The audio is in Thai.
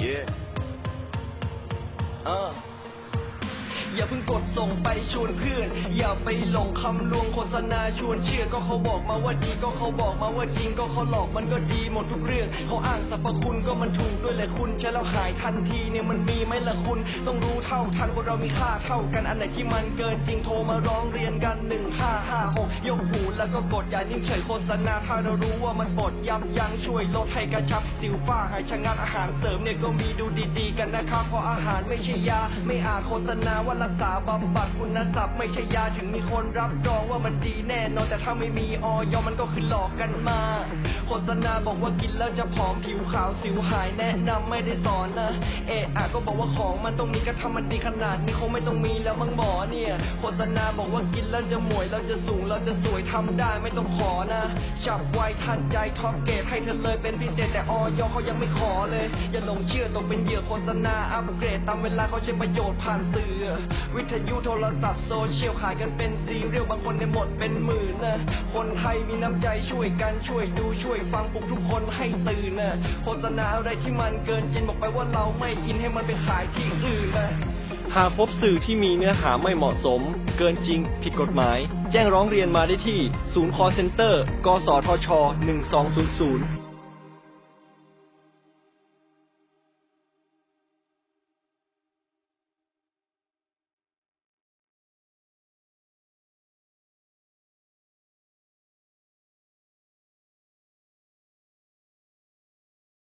yeah เอย่าเพิ่งกดส่งไปชวนเพื่อน อย่าไปหลงคำลวงโฆษณาชวนเชื่อก็เขาบอกมาว่าดีก็เขาบอกมาว่าจริงก็เขาหลอกมันก็ดีหมดทุกเรื่องเขาอ้างสรรพคุณก็มันถูกด้วยแหละคุณใช้แล้วหายทันทีเนี่ยมันมีไหมล่ะคุณ ต้องรู้เท่าทันคนเรามีค่าเท่ากันอันไหนที่มันเกินจริงโทรมาร้องเรียนกันหนึ่งห้าห้าหกยกหูแล้วก็กดอย่านิ่งเฉยโฆษณาถ้าเรารู้ว่ามันบดยับยั้งช่วยลดให้กระชับสิวฝ้าหายชะงักอาหารเสริมเนี่ยก็มีดูดีๆกันนะครับเพราะอาหารไม่ใช่ยาไม่อาจโฆษณาว่ารักษาบำบัดคุณทรัพย์ไม่ใช่ยาถึงมีคนรับรองว่ามันดีแน่นอนแต่ถ้าไม่มีออยมันก็คือหลอกกันมา โฆษณาบอกว่ากินแล้วจะผอมผิวขาวสิวหายแนะนำไม่ได้สอนนะ เอะอะก็บอกว่าของมันต้องมีก็ทำมันดีขนาดนี้คงไม่ต้องมีแล้วมั้งหมอเนี่ย โฆษณาบอกว่ากินแล้วจะหมวยเราจะสูงเราจะสวยทำได้ไม่ต้องขอนะจับไวทันใจท็อปเกรดให้เธอเลยเป็นพิเศษแต่ออยเขายังไม่ขอเลย อย่าหลงเชื่อตกเป็นเหยื่อโฆษณาอัปเกรดตามเวลาเขาใช้ประโยชน์ผ่านสื่อวิทยุโทรศัพท์โซเชียลขายกันเป็นซีเรียลบางคนได้หมดเป็นหมื่นนะคนไทยมีน้ำใจช่วยกันช่วยดูช่วยฟังปลุกทุกคนให้ตื่นนะโฆษณาอะไรที่มันเกินจริงบอกไปว่าเราไม่อินให้มันไปขายที่อื่นนะหากพบสื่อที่มีเนื้อหาไม่เหมาะสม เกินจริง ผิดกฎหมาย แจ้งร้องเรียนมาได้ที่ ศูนย์คอเซ็นเตอร์ กสทช 1200